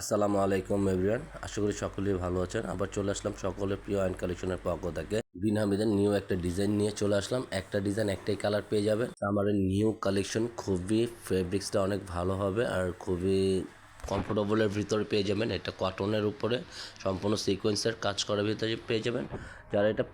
আসসালামু আলাইকুম এভরিওয়ান। আশা করি সকলেই ভালো আছেন। আবার চলে আসলাম সকলের প্রিয় আইন কালেকশনের পক্ষ থেকে। বিন নিউ একটা ডিজাইন নিয়ে চলে আসলাম। একটা ডিজাইন একটাই কালার পেয়ে যাবেন। আমার নিউ কালেকশন খুবই ফেব্রিক্সটা অনেক ভালো হবে আর খুবই কমফোর্টেবলের ভিতরে পেয়ে যাবেন। এটা কটনের উপরে। সম্পূর্ণ সিকোয়েন্সের কাজ করার ভিতরে পেয়ে যাবেন। যারা এটা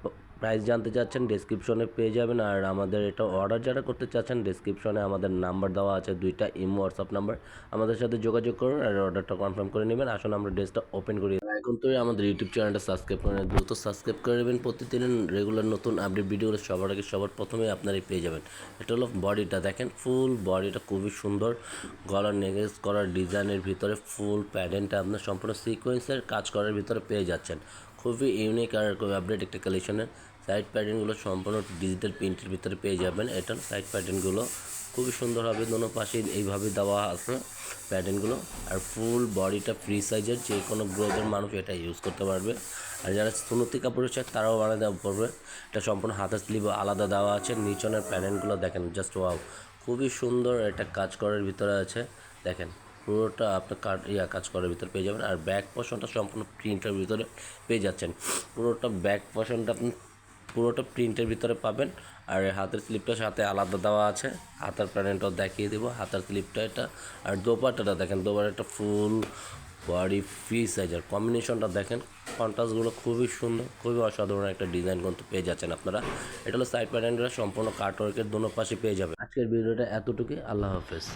প্রাইস জানতে চাচ্ছেন ডেসক্রিপশনে পেয়ে যাবেন। আর আমাদের এটা অর্ডার যারা করতে চাচ্ছেন ডেসক্রিপশনে আমাদের নাম্বার দেওয়া আছে, দুইটা ইমো হোয়াটসঅ্যাপ নাম্বার আমাদের সাথে যোগাযোগ করুন আর অর্ডারটা কনফার্ম করে নেবেন। আসুন, আমরা ড্রেসটা ওপেন করি। এখন তো আমাদের ইউটিউব চ্যানেলটা সাবস্ক্রাইব করে দ্রুত সাবস্ক্রাইব করে নেবেন। প্রতিদিন রেগুলার নতুন আপডেট ভিডিওগুলো সবার আগে, সবার প্রথমে আপনারাই পেয়ে যাবেন। এটা হলো বডিটা দেখেন ফুল বডিটা খুবই সুন্দর। গলার নেগেস করার ডিজাইনের ভিতরে ফুল প্যাডেন্টটা আপনার সম্পূর্ণ সিকোয়েন্সের কাজ করার ভিতরে পেয়ে যাচ্ছেন। খুবই ইউনিক আর খুবই আপডেট একটা কালেকশনের সাইড প্যাটার্নগুলো সম্পূর্ণ ডিজিটাল প্রিন্টের ভিতরে পেয়ে যাবেন। এটার সাইড প্যাটার্নগুলো খুবই সুন্দর হবে, দোনো পাশে এইভাবে দেওয়া আছে প্যাটার্নগুলো আর ফুল বডিটা ফ্রি সাইজের যে কোনো গ্রোথের মানুষ এটা ইউজ করতে পারবে। আর যারা সুনতি কাপড়ের চায় তারাও বানিয়ে দেওয়া পড়বে। এটা সম্পূর্ণ হাতের স্লিভ আলাদা দেওয়া আছে, নিচনের প্যাটার্নগুলো দেখেন জাস্ট ওয়াও খুবই সুন্দর এটা কাজ করার ভিতরে আছে। দেখেন, পুরোটা আপনার কাট ইয়া, কাজ করার ভিতরে পেয়ে যাবেন। আর ব্যাক পোর্শনটা সম্পূর্ণ প্রিন্টের ভিতরে পেয়ে যাচ্ছেন। পুরোটা ব্যাক পোর্শনটা আপনি পুরোটা প্রিন্টের ভিতরে পাবেন। আর হাতের স্লিপটা সাথে আলাদা দেওয়া আছে। হাতের প্যানেলটাও দেখিয়ে দেবো। হাতের স্লিপটা এটা। আর দোপাটাটা দেখেন দোপাটাটা ফুল বডি ফ্রি সাইজের কম্বিনেশনটা দেখেন। কন্ট্রাস্টগুলো খুবই সুন্দর, খুবই অসাধারণ একটা ডিজাইন কিন্তু পেয়ে যাচ্ছেন আপনারা। এটা হলো সাইড প্যানেলটা সম্পূর্ণ কাটওয়ার্কের দোনো পাশে পেয়ে যাবে আজকের ভিডিওটা এতটুকুই। আল্লাহ হাফেজ।